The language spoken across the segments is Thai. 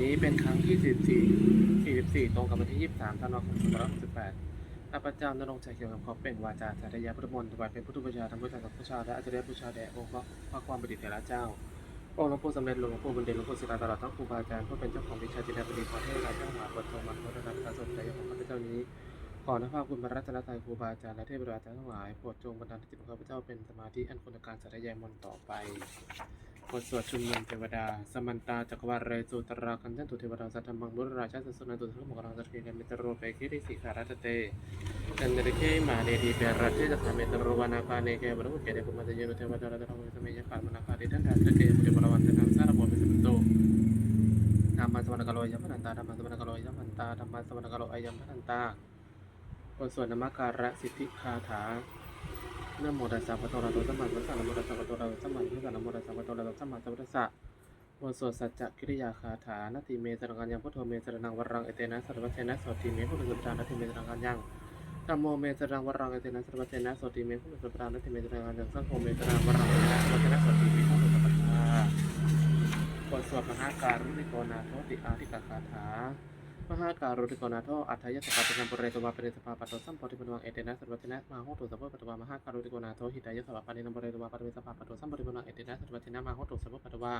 นี้เป็นครั้งที่ 44 44 ตรงกับวันที่ 23ธันวาคม2568ข้าพเจ้านรงชัยเขียวกับขอเป็นวาจาสาธยาพุทธมนต์ถวายเป็นพุทธบูชาธรรมบูชาสังฆบูชาและอาจารย์บูชาแด่องค์พระพระความบดิเถระเจ้า องค์หลวงปู่สำเร็จหลวงปู่บุญเด่นหลวงปู่ศิลาตลอดทั้งครูบาอาจารย์ผู้เป็นเจ้าของวิชาจิตรบดีขอเทศราชาหาบทโทมันพระรัตนการสนใจของข้าพเจ้านี้ขอพระภาคคุณพระรัตนตรัยครูบาอาจารย์และเทพบรรดาทั้งหลายโปรดจงบันดาลจิตของข้าพเจ้าเป็นสมาธิอันคุณการสาธยายมนต์ต่อไป บทสวดชุมนุมเทวดา สมันตาจักรวาลเรสุตราคันทันตุเทวดาสัตตมังบุรราชาสัสนันตุทั้งหมดของสัตว์เกกันเมตโรเปคิริสิขารัตเตกันเดเคมาเดดีเปรัตเทจักรเมตโรวานาคาเนเกบรุเกเดปุมาเตเยนุเทวดารัตนสมัยยคารมนาคาเดทันทัสเตมุเดบรวันเตนังสารบมิสโตธรรมะสวรรคโลยัมพันตาธรรมะสวรรคโลยัมพันตาธรรมะสวรรคโลอายัมพันตาบทสวดนมัการะสิทธิคาถา นะโมตัสสะภะคะวะโตอะระหะโตสัมมาสัมพุทธัสสะนะโมตัสสะภะคะวะโตอะระหะโตสัมมาสัมพุทธัสสะนะโมตัสสะภะคะวะโตอะระหะโตสัมมาสัมพุทธัสสะบทสวดสัจจกิริยาคาถานาติเมสรังกัญญังพุทโธเมสรนังวรังเอเตนะสัรวะเทนะโสติเมพุทธสุปทานาติเมสรังกัญญังธัมโมเมสรังวรังเอเตนะสัรวะเทนะโสติเมพุทธสุปทานาติเมสรังกัญญังสังโฆเมสรังวรังเอเตนะสัรวะเทนะโสติเมพุทธสุปทาบทสวดมหาการุณิโกนาโทติอาทิกาคาถา มหาการุณิโกนาโทอัฏฐยสกัปะนัมปุเรตวาปริสภาปัตตสัมปติปนวังเอเตนะสัรวัตนะมาโหตุสัพพปัตตวามหาการุณิโกนาโทหิตายสวะปานินปุเรตวาปริสภาปัตตสัมปติปนวังเอเตนะสัรวัตนะมาโหตุสัพพปัตตวา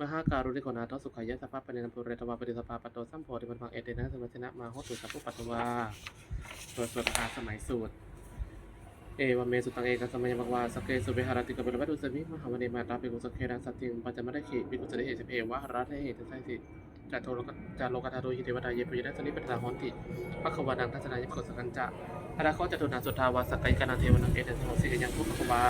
มหาการุณิโกนาโทสุขายสภาปานินปุเรตวาปริสภาปัตตสัมปติปนวังเอเตนะสัรวัตนะมาโหตุสัพพปัตตวาสวดสวดอาสมัยสูตรเอวเมสุตังเอกสมัยมังวาสเกสุเบหารติกบิลวัตุสมิมหาวเนมาตาเปกุสเครัสัตติงปัจจมะได้ขีปิกุสเดเหสเพวะรัตเหตุไสสิ จัตโทโลกจาโลกาธาโดหิเทวดาเยปุยนัสนิปัตตาหอนติภควานังทัศนายมกสกันจะพระข้อจตุนาสุทาวาสกายกานาเทวนังเอเตสโหสิยังพุทธควา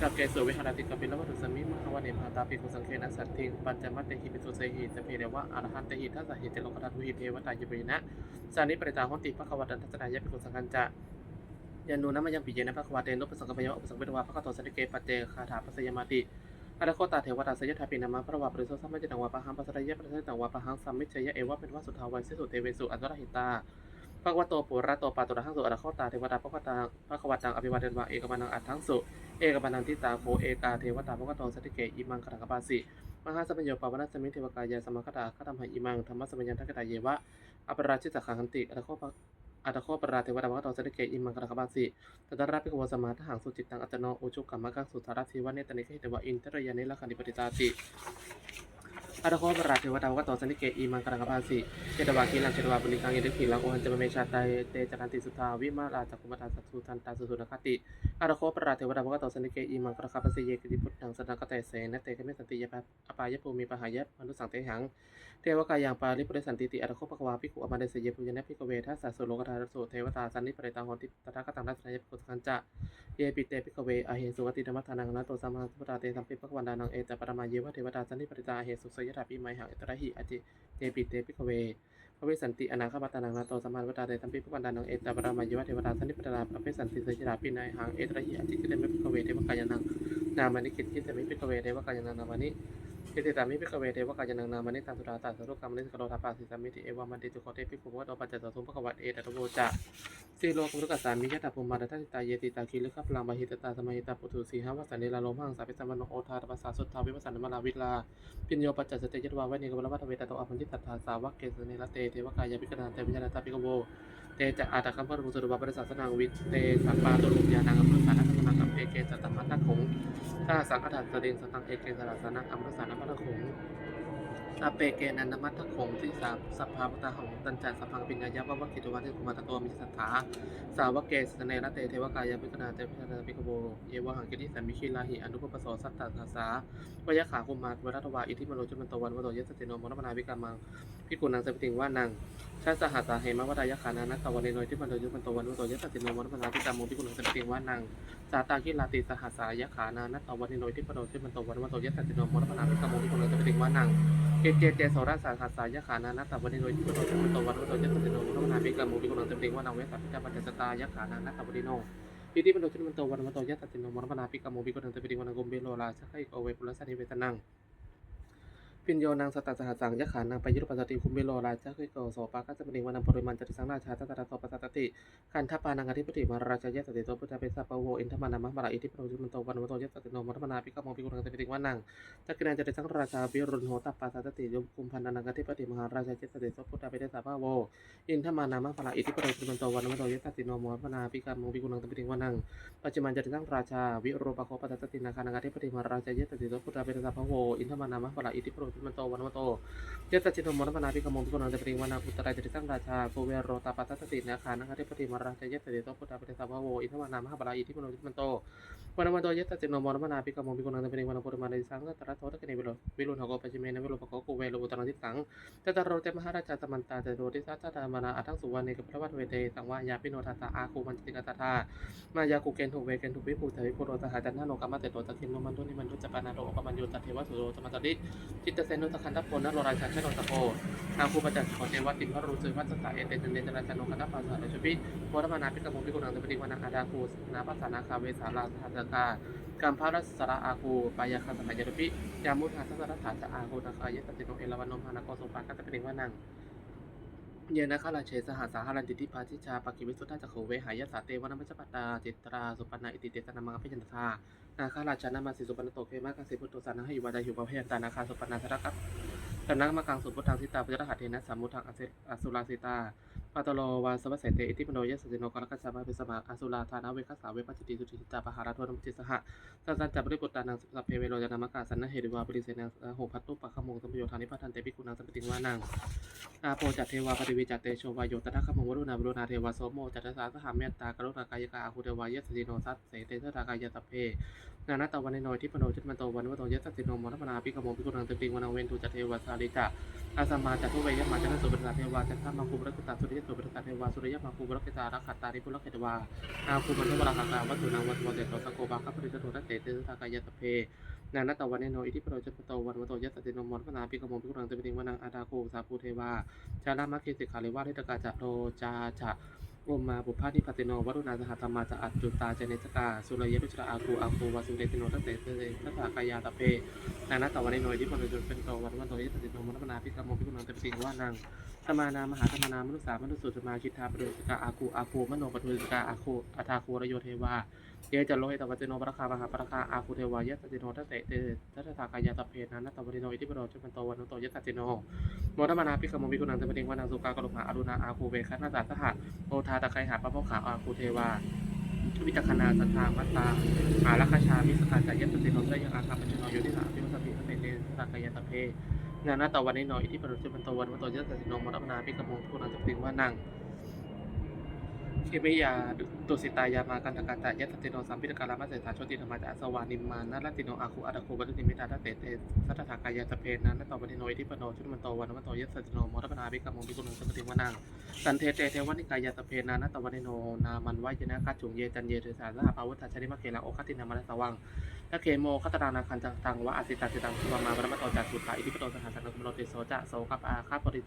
จักเกสุเวหารติกบิลวัตุสมิมหาวเนมาตาปิกุสังเคนัสัตติงปัจจมะเตหิปิสุเสหิสเพเดวะอรหันเตหิทัสหิเตโลกาธาโดหิเทวดาเยปุยนะสานิปริตาหอนติภควานังทัศนายมกสกันจะยานุนะมายังปิเยนะพระควาเตนุปสังกปยะอุปสังเวทวาพระกตสันติเกปัจเจคาถาปัสยมาติ อาราโคตาเทวตาสยถาปินามาพระวาปริโสสัมมิจตังวาปะหังปัสสะยะปัสสะตังวาปะหังสัมมิจยะเอวะเป็นว่าสุทาวันสิสุเตเวสุอัตรหิตาพระวะโตปุระโตปาตุระหังสุอาราโคตาเทวตาพระควตาพระควตังอภิวาเดนวาเอกมานังอัตถังสุ เอกมานังทิตาโคเอกาเทวตาพระกตโตสันติเกอิมังคตังกปาสิมหาสัมปโยปาวนาสมิเทวกายาสมคตาคตัมหอิมังธรรมสัมปยัญทักตาเยวะอปราชิตสังขันติอาราโคปะ อาตโคปราเทวดาวะตอสันติเกอิมังคตังกปาสิตตระปิกวสมาทหังสุจิตตังอัตโนอุชุกรรมกังสุตาราทิวะเนตนิเคเตวะอินทรยานิลักขันติปฏิตาติ อาตโคปราเทวตาวกตสนิเกอีมังกรังกภาสิเจตวากีลังเจตวาบุญกังเยติขิลังโอหันจมเมชาไตเตจกันติสุทาวิมาลาจักุมตาสัตสุทันตาสุสุนคติอาตโคปราเทวตาวกตสนิเกอีมังกรังกภาสิเยกติพุทธังสนังกเตเสนเตกเมสันติยปะอปายภูมิปหายะมนุสังเตหังเทวกายังปาริปุริสันติติอัตโคปกวาภิกขุอมาเดสเยปุญญเนภิกเวทัสสะสุโลกธาตุเทวตาสันนิปริตังโหติตถาคตังรัตนยปุสกันจะเยปิเตปิกเวอเหสุวติธรรมทานังนะโตสัมมาสัมพุทธาเตสัมปิปะวันดานังเอตปรมาเยวะเทวตาสันนิปริตาเหสุสยถาปิไมหังเอตระหิอจิเตปิเตปิกเวพระเวสสันติอนาคปตานังนาโตสัมมาสัมพุทธาเตสัมปิปุกันดานังเอตปรมายวะเทวตาสันนิปตาพระเวสสันติสยราปิไมหังเอตระหิอจิกิเลมปิกเวเทวกายนังนามานิกิตกิเตมิปิกเวเทวกายนังนามานิ กิติตามิปิกเวเทวกายนังนามานิตันตุราตาสรุกรรมนิสกโรธาปาสิสามิติเอวามันติจุโคเตปิภูวะโตปัจจตสุภควะเอตตะโวจะสีโลกุรุกัสสามิยะตาภูมาตทัตติตาเยติตาคีลึกขพลังบาหิตตาสมัยตาปุถุสีหวัสันเนลาโลมังสาปิสัมมโนโอทาตปัสสาสุทธาวิปัสสันมลาวิลาปิญโยปัจจัสเตยตวาไวเนกบลวัตเวตโตอภันจิตตาสาวกเกสเนลเตเทวกายปิกนาเตวิญญาณตาปิกโว จะอาตคัมพรุสุรบาปริศาสนางวิเตสัปปาตุลุญญานังอมรุสานังนังกัมเอเกจตมัตตะคงถ้าสังฆทัสเดงสตังเอเกสราสนังอมรุสานังมัตตะคง อาเปเกนันนมัตถคงที่สาสัพพาปตาของตันจันสัพพังปิญญาวะวะกิตวันที่คุมาตโตมิสัทธาสาวเกสเนรเตเทวกายพิกนาเตพิจาปิกโบเยวหังกิติสัมมิชิลาหิอนุปปโสสัตตาสาสาวยะขาคุมาวัตวาอิทิมโนจุมันตวันวโตยสติโนมรมนาวิกามังพิกุนังสปิติงว่านังชาสหัสาเหมวดายะขานานัตตวันเนโนที่มันโดยุมันตวันวโตยสติโนมรมนาวิกามังพิกุนังสปิติงว่านังสาตาคิลาติสหัสายะขานานัตตวันเนโนที่มันโดยุมันตวันวโตยสติโนมรมนาวิกามังพิกุนังสปิติงว่านัง เจเจเจสรัสสาสายะขานานัตตวันนิโนยิโตจุโตวันโตยัตติโนมุนามิกามุปิกุณังเตมเตงวานาเวสัพพิจาปัจจสตายะขานานัตตวันนิโนอิติปโนจุมันโตวันโตยัตติโนมรมนาปิกามุปิกุณังเตมเตงวานากุมเบโลลาสักไคโอเวปุรสันิเวตนัง ปิญโยนางสตัสหัสสังยะขานางไปยุรปัสสติคุมเบโลราชาคิโกโสปากัสสปนิวานังปริมันจติสังราชาตัตตะโสปัสสติคันทปานังอธิปติมาราชายะสติโตพุทธเปสัปปะโวอินทมานามัมาราอิทิปโนจุมันโตวันโตยัตติโนมรมนาปิกามุปิกุณังเตมเตงวานังจักรนานจะได้ทั้งราชาวิรุณโหตัปปาสัตติยมคุมพันธนาคติปฏิมหาราชาเจตเดชพุทธาเปเดสาภาโวอินทมานามังพลาอิทิปโรสุมันโตวันนโตยตัสติโนโมนาปิการมงปิกุลังตปิติวานังปัจจุบันจะได้ตั้งราชาวิโรปะโคปัตตตินาคานาคาธิปติมหาราชาเยตติโสพุทธาเปตสาภโวอินทมานามังพลาอิทิปโรสุมันโตวันนโตเจตจิตโนโมพนาพิกมงปิกุลังตปริวานังอุตรายจะได้ตั้งราชาโกเวโรตาปัตตตินาคานาคาธิปติมาราชาเยตติโตพุทธาปฏิสาวโวอิทมานา มหาบาลาอิทิปโรสุมันโนจิตมันโต ตะเกเนวิโรวิรุณหกปัจจิเมนวิโรปโคโกเวโรอุตรังทิสังตตโรเตมหาราชาตมันตาเตโรติสัตตามนาอัทังสุวรรณเนกพระวัตเวเตสังวายาปิโนทัตาอาคูมันติกาตาธามายากุเกนทุเวเกนทุวิภูเทวิปุโรตหาจันทโนกรรมเตโตตะคินโนมันตุนิมันตุจปานาโรปมันโยตเทวสุโรตมัตติจิตเตเซนุตะคันทัพโพนโรราชาชโนตะโพอาคูปัจจัขอเทวติพระรูจือวัสสะเอเตจเนจราชโนคันทัพปาสาเดชปิโพธมานาปิกมงปิกุณังตปฏิวานาอาดาคูนาปัสสานาคาเวสาลาธาตกากัมพารัสสระอาคูปายาคาสมัยยปิยามุทาสัสระถาจะอาคูนาคายตติโนเอลวันนมหานาโกสุปากัตตปิวานังเยนะคาราเชสหัสาหารันติทิพาทิชาปกิวิสุทธาจักโขเวหายสาเตวนามัจจปัตตาจิตราสุปนาอิติเตสนามังคพิจันทานาคาราชานามาสิสุปนโตเคมากสิพุทโตสานังให้อยู่วาจาหิวพระเพยตานาคาสุปนาธรกัป สำนักมากลางสุพุทธังสิตาพุทธหัตเทนะสัมมุทังอสอสุราสิตา ปัตโลวาสวัสเสเตอิติปโนยสสิโนกรกัสสามาปิสมาอสุราธานาเวคัสสาเวปัจจิติสุติตาปหาราทวนุจิสหะสันสันจับริปุตานังสัพเพเวโรจนามกาสันนเหริวาปริเสนังโหพัตตุปะขมงสัมโยธานิพัทันเตปิกุณังสัมปติงวานังอาโปจัตเทวาปฏิวิจัตเตโชวายโยตนะขมงวรุณาบรุณาเทวาโสโมจัตสาสหามเมตตากรุณากายกาอาคูเทวายสติโนสัตเสเตสตากายตัพเพนานาตวันในนอยที่ปโนจิตมันโตวันวโตยสติโนมรมนาปิกโมปิกุณังตติงวนาเวนตุจัตเทวาสาลิจา อาสมาจัตุเวยมาจันสุบรตเทวาจัตถามาคูบรักตาสุริยสุบรตเทวาสุริยมังคุบรักตารักขัตตาริปุรกตวาอาคุมันเทวราคาวัตถุนาวัตถุเตโตสโกบาคัปริจโตตเตเตสตากายตเพนานัตวันนนโอยที่ปโรจิตมันโตวันวโตยสติโนมรพนาปิกมงพิกรังตติงวนังอาดาโกสาภูเทวาชาลามัคคิสิกขาลิวาทิตกาจะโรจาจะ โอมมาบุพพานิปติโนวรุณาสหธรรมาจะอัจจุตาเจเนสกาสุรเยรุชราอาคูอาคูวาสุเดติโนทัตเตเตทัตากายาตะเพนานาตวันโนยที่ปนุจุเป็นโตวันวันโตยตติโนมรมนาพิกรรมพิกุณังเตปิงว่านังธรรมานามหาธรรมนามนุสามนุสุสมาคิทาปรุสกาอาคูอาคูมโนปทุสกาอาคูอัฏฐาคูรโยเทวา เยจะโลหิตวัจโนปรคามหาปรคาอาคูเทวายตติโนทัตเตเตทัตถากายาตะเพนานาตวันโนยที่ปนุจุเป็นโตวันโตยตติโนโมทมานาพิกมวิกุณังเตปติงวานังสุกากรุหาอรุณาอาคูเวคันาตาสหะโอทาตะไคหาปะโพขาอาคูเทวาวิจักขณาสัทธามัตตาอารักชามิสกัจายตติโนเสยังอาคาปัจโนโยนิสาพิวสติสเตเตสากายตเพนานาตวันนิโนอิทิปรุจุปันตวันวัตโตยตติโนมรมนาพิกมวิกุณังเตปติงวานัง เคมิยาตุสิตายามากันตกันตายะตติโนสัมพิตกาลามาเสถาโชติธรรมาจาสวานิมานาลติโนอาคูอาตาคูบัตุติมิตาตเตเตสัตถากายาตเพนันนตวันนิโนอิทิปโนชุนมันโตวันวันโตยะตติโนมรมนาพิกรมวิกุณังเตปติวานังสันเทเตเทวันิกายาตเพนานาตวันโนนามันวายนะคัจฉุงเยจันเยเทสาสหภาวุฒาชนิมะเกลังโอคัตินามาสวังตะเคโมคัตรานาคันจังตังวะอาสิตาสิตังสุวามาบรมโตจัตุตาอิทิปโตสหัสังมโนติโสจะโสกับอาคาปริ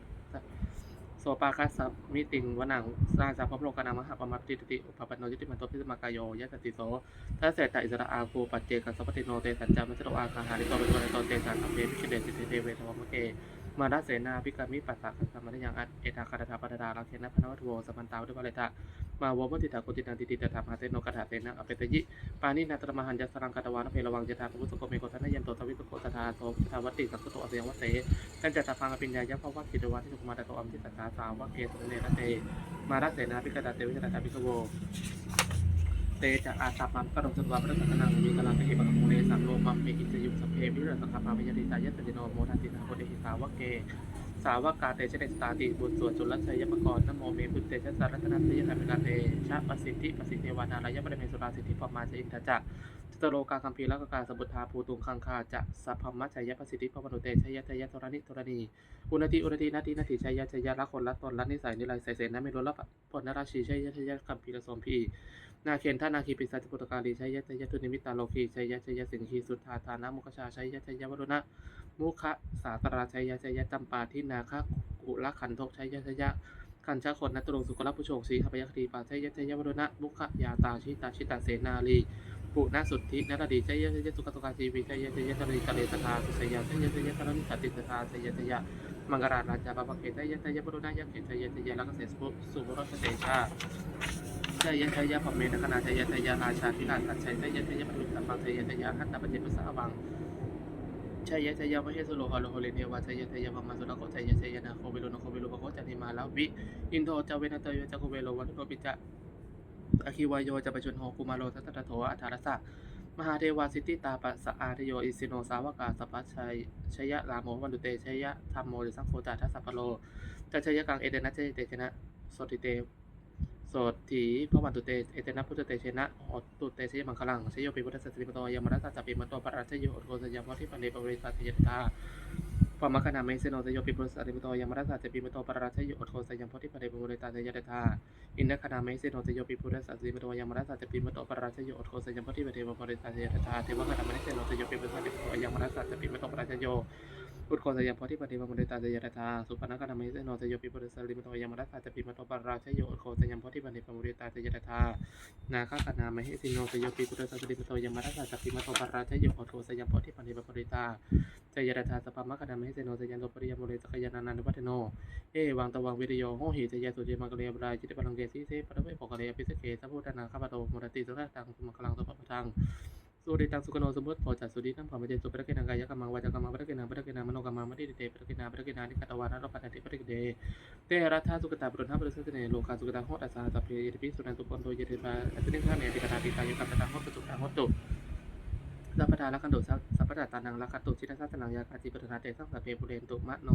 สปาคัสสมิติงวนังสร้างสาพพโลกนามหาปมาปฏิติอุปปันโนยุติมันโตพิสมากายโยยะสติโสทัสเสตอิสระอาคูปัจเจกสัพพติโนเตสัจจามัจโตอาคาหาริโตเป็นตัวในตนเตสังสัมเพพิชเดสิเตเวทวมเก มาดาเสนาพิกามิปัสสะคัสสะมัทยังอัตเอตาคาตถาปัตตาลาเคนะพนวัตโวสัมพันตาวด้วยวาเลตะมาวมติตาโกตินันติติตถาภาเตโนกถาเตนะอเปตยิปานินาตรมหันยัสรังกตวานเพลวังจตาพุสโกเมโกทนยันโตทวิสโกตถาโตทาวัติสังกุโตอเสยงวเสกันจัตตาพังอภิญญายะภวัตกิตวาทิสุมาตโตอัมทิสัตตาสาวะเกตุเนระเตมาดาเสนาพิกตาเตวิจตาพิกโว เตจะอาสัพมันกระดกสตวาพระสังฆนังมีกำลังเกหิปังโมเนสังโลมัมเมกิจยุสัพเพวิเรสังฆปาวิยติตายะตติโนโมทันตินาโพเดหิสาวะเก สาวกาเตชะเดสตาติบุตรสวดจุลชัยปกรนโมเมพุทเตชะสารัตนัสยะธรรมิกาเตชะปสิทธิปสิทธิวานารายะปะเมสุราสิทธิปมาชอินทจักจตโรกาคัมภีร์และกกาสมุทธาภูตุงคังคาจะสัพพมัจฉยประสิทธิปมโนเตชยะชยะธรณิธรณีอุณติอุณตินาทีนาทีชยะชยะละคนละตนละนิสัยนิไรใสเสนาไม่รู้ละปนนราชีชยะชยะคัมภีร์ละสมพี นาเคนท่านาคีปิสัจปุตตการีชัยยะชัยยะตุนิมิตาโลกีชัยยะชัยยะสิงคีสุทธาทานามุขชาชัยยะชัยยะวรุณะมุขะสาตราชัยยะชัยยะจำปาทินาคะกุละขันทกชัยยะชัยยะขันชาคนนัตตรงสุกลปุโชงสีขปยัคตีปาชัยยะชัยยะวรุณะมุขะยาตาชิตาชิตาเสนาลีปุนาสุทธินรดีชัยยะชัยยะสุขตุกาจีวีชัยยะชัยยะตรีกะเลสทาสุชัยยะชัยยะชัยยะตรนิสติสทาชัยยะชัยยะมังกราราชาปะปะเกชัยยะชัยยะวรุณะยะเกชัยยะชัยยะแล้วก็เสสปุสุวรสเตชา ชัยยะชัยยะพเมนคณาชัยยะชัยยะราชาธิราชชัยชัยยะชัยยะปทุมสัมปังชัยยะชัยยะขันตปัจเจตุสาวังชัยยะชัยยะมะเฮสุโลหะโลโหเลเนวาชัยยะชัยยะพมาสุระโคชัยยะชัยยะนาโคเวโลนาโคเวโลภะโคจันติมาลาวิอินโทจาเวนะเตยะจักโคเวโลวันโนปิจะอคิวายโยจะปะชนโหกุมาโลทัตตะโถอัฏฐารสะมหาเทวาสิทธิตาปะสะอาทโยอิสิโนสาวกาสัพพชัยชยะลามโมวันตุเตชยะธรรมโมหรือสังโฆจาทัสสะพะโลจัชยะกังเอเดนะเจเตชนะสติเต โสถีพระวันตุเตเอเตนะพุทธเตเชนะอตุเตเชยมังคลังเชยโยปิพุทธสัตติปโตยมรัสสัปปิมโตปราชโยโอโทสยามวัติปันเดปะเวสาติยตาปะมะคณาเมเสโนสยโยปิพุทธสัตติปโตยมรัสสะจัปิมโตปราชโยโอโทสยามวัติปันเดปะเวสาติยตาอินทคณาเมเสโนสยโยปิพุทธสัตติปโตยมรัสสะจัปิมโตปราชโยโอโทสยามวัติปันเดปะเวสาติยตาเทวคณาเมเสโนสยโยปิพุทธสัตติปโตยมรัสสะจัปิมโตปราชโย พุทธโคสยามพอที่ปฏิบัติมริตาจยรธาสุปนักนามิเสโนสยปิปุริสลิมโตยามรัสสะจปิมโตปราชโยโคสยามพอที่ปฏิบัติมริตาจยรธานาคกนามหิสิโนสยปิปุริสลิมโตยามรัสสะจปิมโตปราชโยโคสยามพอที่ปฏิบัติมริตาจยรธาสปามกนามหิสิโนสยันโตปริยมริสกยานานันวัฒโนเอวังตวังวิริโยโหหิจยสุจิมังกเลีบรายจิตปังเกสีเสปะเวปกเลียปิสเกสัพพุทธนาข้าพโตมรติสุรตังสุมังคลังตุปปะทัง สุริตังสุกโนสมมุติพอจัดสุริตังพอมาเจสุปรกินังกายกรรมังวาจกรรมังปรกินังปรกินังมโนกรรมังมติเตปรกินาปรกินานิกัตวานะรปัตติปรกิเดเตรัฐาสุกตาปรุณหาปรุสติเนโลกาสุกตาโหตัสสะสัพเพยติปิสุนันตุปนโตเยติปาอัตินิฆาเนติกตาติกายกัปตาโหตุสุตาโหตุสัพพะทาลักขันตุสัพพะทาตานังลักขตุชิตสัตนังยากาจิปตนาเตสังสัพเพปุเรนตุมะโน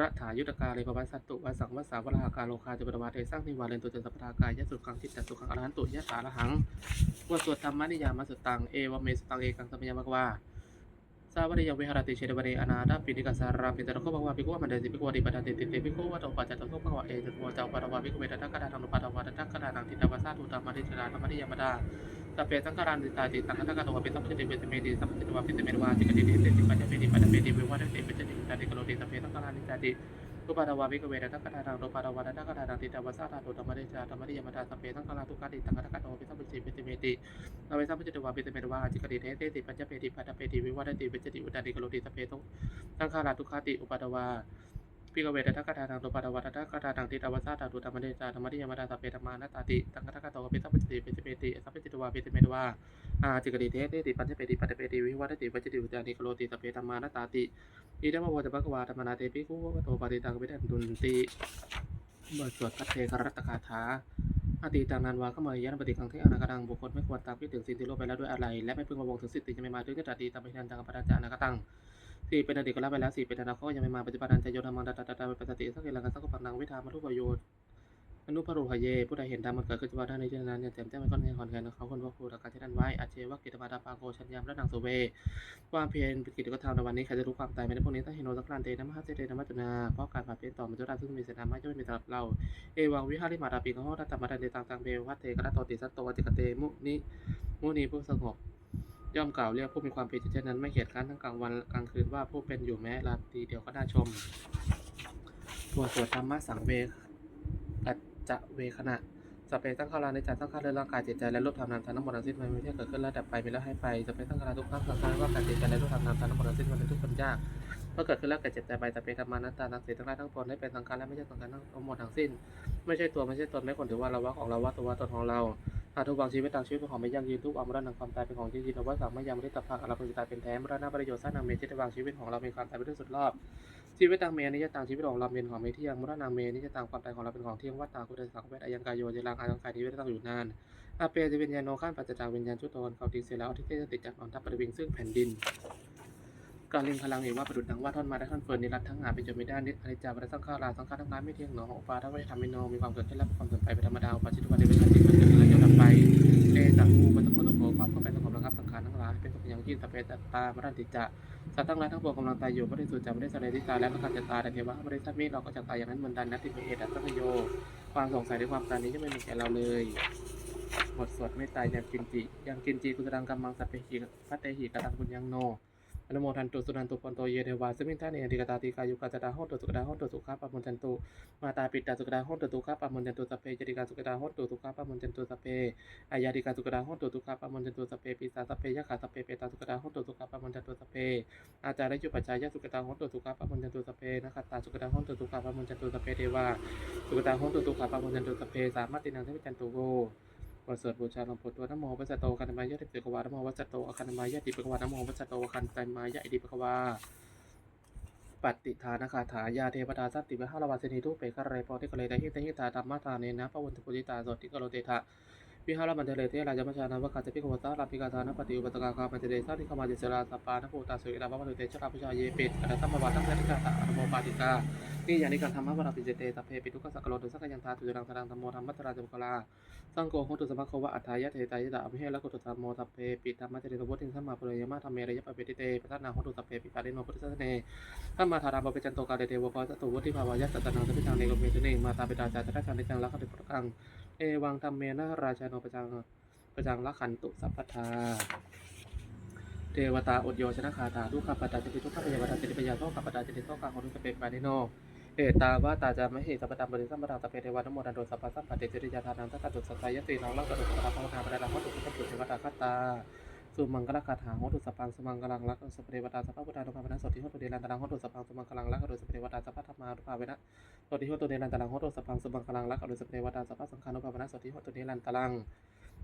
รัฐายุตกาเลปวัสสัตตุวัสสังวัสสาวราคาโลคาจะปรวาเทสร้างนิวาเลนตุจะสัพพากายยะสุขังจิตตสุขังอรหันตุยะสารหังวสวดธรรมนิยามาสุตังเอวเมสุตังเอกังสัมยามกวาสาวริยเวหรติเชดวเรอนาดาปินิกาสาราปิตระโคภวาปิกวามันเดสิปิกวาดิปะติติติปิกวัตโตปัจจตโตภวะเอจตโมจาวปะวาปิกเวทะกะดานังนุปะตวาทะกะดานังทิตาวาสาตุตามาริจราธรรมนิยามดา สัพเพสังฆารันติตาติตังคตะกะโตวะปิสัมปจิติเวสเมติสัมปจิตวะปิสเมตวาจิกติเตติปัจจเปติปัจจเปติเววะเตติปัจจติตาติกโลติสัพเพสังฆารันติตาติตุปาตาวาวิกเวรทตักกะทานังโตปาตาวาตักกะทานังติตาวาสาธาโตธรรมเดชาธรรมนิยมตาสัพเพสังฆาราทุกขติตังคตะกะโตปิสัมปจิปิติเมตินาเวสัมปจิตวาปิตเมตวาจิกติเทเตติปัญจเปติปัตตเปติเวิวัตติวิจติอุตติกโลติสัพเพตุสังฆาราทุกขติอุปาตาวา ปิกเวทตักกะทานังโตปาตวาตักกะทานังติตวาสาธาโตธรรมเดชาธรรมนิยมตาสัพเพธรรมานัตติตังคตะกะโตปิสัมปจิปิติเมติสัพพจิตวาปิตเมตวาอาจิกติเทตติปัญจเปติปัตเปติวิวัตติวิจจิติอุตติกโลติสัพเพธรรมานัตติอิเดามาวะตะภะคะวาธรรมนาเตปิคุวะโตปาติตังวิทันตุนติบทสวดพัทเทครัตตคาถาอติตังนันวาขมายยันปฏิกังเทอนาคตังบุคคลไม่ควรตามคิดถึงสิ่งที่โลภไปแล้วด้วยอะไร และไม่พึงมาวงถึงสิ่งที่จะไม่มาด้วยกตติตามไปทันตังปราจานาคตัง สี่เป็นอดีตก็ละไปแล้วสี่เป็นอนาคตยังไม่มาปัจจุบันใจโยธรรมังตาตตตาเป็นปัสติสักเกลังกันสักกุปังนังวิธามาทุปโยชน์อนุปโรหะเย ผู้ใดเห็นธรรมมันเกิดขึ้นว่าด้านในเจตนาเนี่ยแจ่มแจ้งเป็นก้อนแห่งขอนแก่นเขาคนพระครูตะการที่นั่นไว้อาเชวะกิตมาตาปางโกชัญญามและนางโสเวความเพียรกิจก็ทำในวันนี้ใครจะรู้ความตายไม่ได้พวกนี้ถ้าเห็นโนสักการเตนะมหาเจเตนะมัจจุนาเพราะการผ่าเปลี่ยนต่อมันจะได้ซึ่งมีเสนาไม่จะไม่มีสำหรับเราเอวังวิหาริมาตาปีกโหตัตตมาตันเตตังตังเบวัตเตกระโตติสัตโตจิกเตมุนิมุนีผู้สงบ ย่อมกล่าวเรียกผู้มีความเพียรเช่นนั้น ไม่เขียดค้านทั้งกลางวันกลางคืนว่าผู้เป็นอยู่แม้ราตรีเดียวก็น่าชมบทสวดธรรมะสังเวปัจจะเวขณะสัพเพตั้งข้าราในใจตั้งข้าเรื่องร่างกายจิตใจและรูปธรรมนามธรรมทั้งหมดทั้งสิ้นมันไม่ใช่เกิดขึ้นแล้วดับไปมีแล้วให้ไปสัพเพตั้งข้าราทุกขังสังขารร่ากายจิตใจและรูปธรรมนามธรรมทั้งหมดทั้งสิ้นมันเป็นทุกคนยากเมื่อเกิดขึ้นแล้วแก่เจ็บใจไปสัพเพธรรมานัตตาทั้งสี่ทั้งหลายทั้งปวงได้เป็นสังขารและไม่ใช่สังขารทั้งหมดทั้งสิ้น ไม่ใช่ตัวไม่ใช่ตนไม่ควรถือว่าเราว่าของเราว่าตัวว่าตนของเรา หากทุกวางชีวิตต่างชีวิตเป็นของไม่ยั่งยืนทุกวามรณะความตายเป็นของที่ยืนเอาว่าสั่งไม่ยังไม่ได้ตับพักเราเป็นตายเป็นแท้มรณะประโยชน์สร้างนางเมจิตวางชีวิตของเราเป็นความตายเป็นที่องสุดรอบชีวิตต่างเมนิจต่างชีวิตของเราเป็นของไม่เที่ยงมรณะเมนิจต่างความตายของเราเป็นของเที่ยงวัฏฏางกุศลสังเวชอายังกายโยยลังอายังกายที่ไม่ได้ตั้งอยู่นานอาเปจะวิญญาณโนขั้นปัจจจาวิญญาณชุดตนเขาทิ้งเสียแล้วที่จะติดจากนอนทับปริวิงซึ่งแผ่นดินการเล่งพลังเองว่าประดุจดังว่าท่อนมาได้ท่อนเฟิร์นนิรัตทั้งหาเป็นจนไม่ได้นิอริจาบรสังขาราสังขาทั้งหลายไม่เที่ยงหนอของฟ้าถ้าไม่ทำไม่นอมีความเกิดขึ้นและความสื่อมไปเป็นธรรมดาอุปาจิตวันเดวิชันเกิดขึ้นแล้วย่อมดับไปเอสังคูปัตตโมตโก ความเข้าไปสงบระงับสังขารทั้งหลายเป็นสุขอย่างยิ่งสัพเพตตามรันติจะสัตว์ทั้งหลายทั้งปวงกำลังตายอยู่ไม่ได้สูญจะไม่ได้สลายที่ตายและประกาศจะตายแต่เทวะไม่ได้ทราบมีเราก็จะตายอย่างนั้นเหมือนดันนัตติเอตัสโย ความสงสัยในความตายนี้จะไม่มีแก่เราเลยบทสวดไม่ตายยังกินจิยังกินจิกุสดังกัมมังสัพเพหิพัตเตหิกตังบุญยังโน อนุโมทันตุสุนันตุปันโตเยเดวาสมิงท่านเอติกตาติกายุกาจตาโหตุสุกดาโหตุสุขาปะมุนจันตุมาตาปิตาสุกดาโหตุตุขาปะมุนจันตุสเพจติกาสุกดาโหตุสุขาปะมุนจันตุสเพอายาติกาสุกดาโหตุตุขาปะมุนจันตุสเพปิสาสเพยะขาสเพเปตาสุกดาโหตุสุขาปะมุนจันตุสเพอาจารยุปัจจายะสุกดาโหตุสุขาปะมุนจันตุสเพนักขตาสุกดาโหตุสุขาปะมุนจันตุสเพเทวาสุกดาโหตุสุขาปะมุนจันตุสเพสามารถตินังเทวิจันตุโก ประเสริฐบูชาลมพุทธวันนโมวัจโตกันมายะติปิกวานโมวัจโตอคันมายะติปิกวานโมวัจโตอคันไตมายะติปิกวาปัตติทานคาถายาเทวดาสัตติวิหารวาสินีทุเปกะเรปอติกะเลตหิตหิตาธรรมทาเนนะพระวุฒิปุจิตาสติกะโรเตทะ พี่ฮาลาบันเทเลเทลาจมัชานาวัคาจะพิกวตาลาภิกาธานปฏิอุปตกาคาปัญเจเดชาทิขมาเจสราสปานภูตาสุอิราบัตเตชราพิชาเยปิตกะตัมวัตตั้งแต่นิกาตะอนุโมปาติกานี่อย่างนี้การทำมะวราปิเจเตตเพปิทุกสักโลดุสักยันทาตุจังธารังธรรมโมธรรมัตราจุกลาสังโกโหตุสมะโควะอัฏฐายะเทตายะตะอภิเฮละกุตุธรรมโมทัพเพปิธรรมะเจเตตวุฒิสัมมาปุริยมะธรรมเมระยะปเปติเตปัตนาโหตุสัพเพปิปาริโนพุทธสัสนธรรมาธาราปเปจันโตกาเดเทวะกอสตุวุฒิภาวยะสัตตนังสัพพิทังเนโรเมตุเนมาตาปตาจาระชันติจังลักติปุตกัง เอวังธรรมเมนะราชาโนประจังประจังละขันตุสัพพทาเทวตาอดโยชนะคาถาทุกขปตาจิติทุกขปยาปตาจิติปยาทุกขปตาจิติทุกขาของทุกเปกปานิโนเอตาว่าตาจะไม่เหตุสัพตัมบริสัมปราตะเพเทวานโมดันโดสัพพสัพปติจิริยาทานังทัตตุสัตยตินองลักตุสัพพะพะนาปะระลังวัตถุสัพพุเทวตาคตา สุมังกลคาถาโหตุสปังสมังกลังรักสุปเดวตาสัพพุทธานุภาวนะสติโหตุเดลันตรังโหตุสปังสมังกลังรักสุปเดวตาสัพพธรรมานุภาพนะสติหตุเดลันตังหตุสพังสมังกลังรักสุปเดวตาสัพพสังฆานุภาวนะสติโหตุเดลันตรัง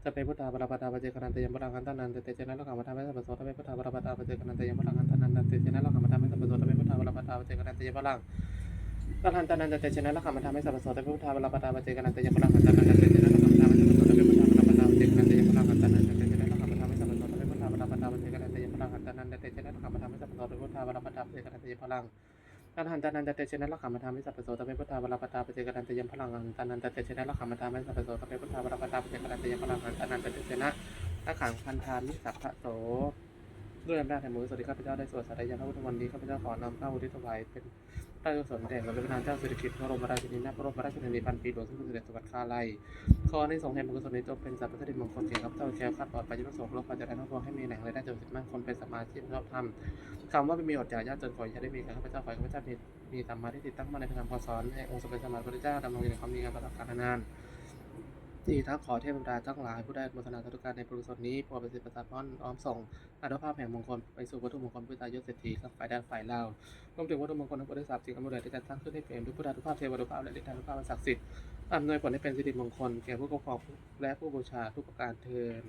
จะเป็นพุทธาปรปตาปเจกนันตยมพลังคันตานันเตเจนะโลกามาทำให้สัพพโสตเปนพุทธาปรปตาปเจกนันตยมพลังคันตานันเตเจนะโลกามาทำให้สัพพโสตเป็นพุทธาบารปตาปเจกนันตยมพลังตานันตานันเตเจนะโลกามาทำให้สัพพโสตเป็นพุทธาบารปตาปเจกนันตยมพลังคันตานันเตเจนะโลกามาทำให้สัพพโสตเปนพุทธ หันตานันเตเชนะขัมธรรมวิสัพโสตพุทธาวรปตาปเจกนันตยมพลังอรหันตานันเตเชนะขัมธรรมวิสัพโสตเมพุทธาวรปตาปเจกนันตยมพลังอรหันตานันเตเชนะขัมธรรมวิสัพโสตเมพุทธาวรปตาปเจกนันตยมพลังอรหันตานันเตชนะถ้าขังพันธามิสัพโสด้วยอำนาจแห่งมือสวัสดีข้าพเจ้าได้สวดสาธยายพระพุทธมนต์นี้ข้าพเจ้าขอนำพระวุทิถวายเป็น พระราชกุศลแด่พระบิดาเจ้าสิริกิติ์พระบรมราชินีนาถพระบรมราชชนนีพันปีหลวงซึ่งเด็จสวรรคาลัยขอในสงฆ์แห่งบุญกุศลนี้จงเป็นสัพพะสิริมงคลแก่ข้าพเจ้าแก้วคลาดปลอดภัยยุทธสงฆ์โลกปัจจัยทั้งปวงให้มีแหล่งรายได้จนสิ้นมั่นคงเป็นสมาชิกชอบธรรมคำว่าไม่มีอดอยากยากจนขออย่าได้มีกับข้าพเจ้าขอให้ข้าพเจ้ามีมีสัมมาทิฏฐิตั้งมั่นในพระธรรมคำสอนให้องค์สมเด็จสมมาพระพุทธเจ้าดำรงอยู่ในความดีงามตลอดกาลนาน ที่ทั้งขอเทพบรรดาทั้งหลายผู้ได้มทนาสาธุการในบุญกุศลนี้โปรดประสิประสาทพรอ้อมส่งอนุภาพแห่งมงคลไปสู่วัตถุมงคลพุทธายศเศรษฐีทั้งฝ่ายด้ฝ่ายเล่ารวมถึงวัตถุมงคลทั้งปวงได้สาบสิ่งอมุดได้จัดสร้างขึ้นให้เป็นด้วยพุทธานุภาพเทวานุภาพและฤทธานุภาพศักดิ์สิทธิ์อำนวยผลให้เป็นสิริมงคลแก่ผู้ปกครองและผู้บูชาทุกประการเทิน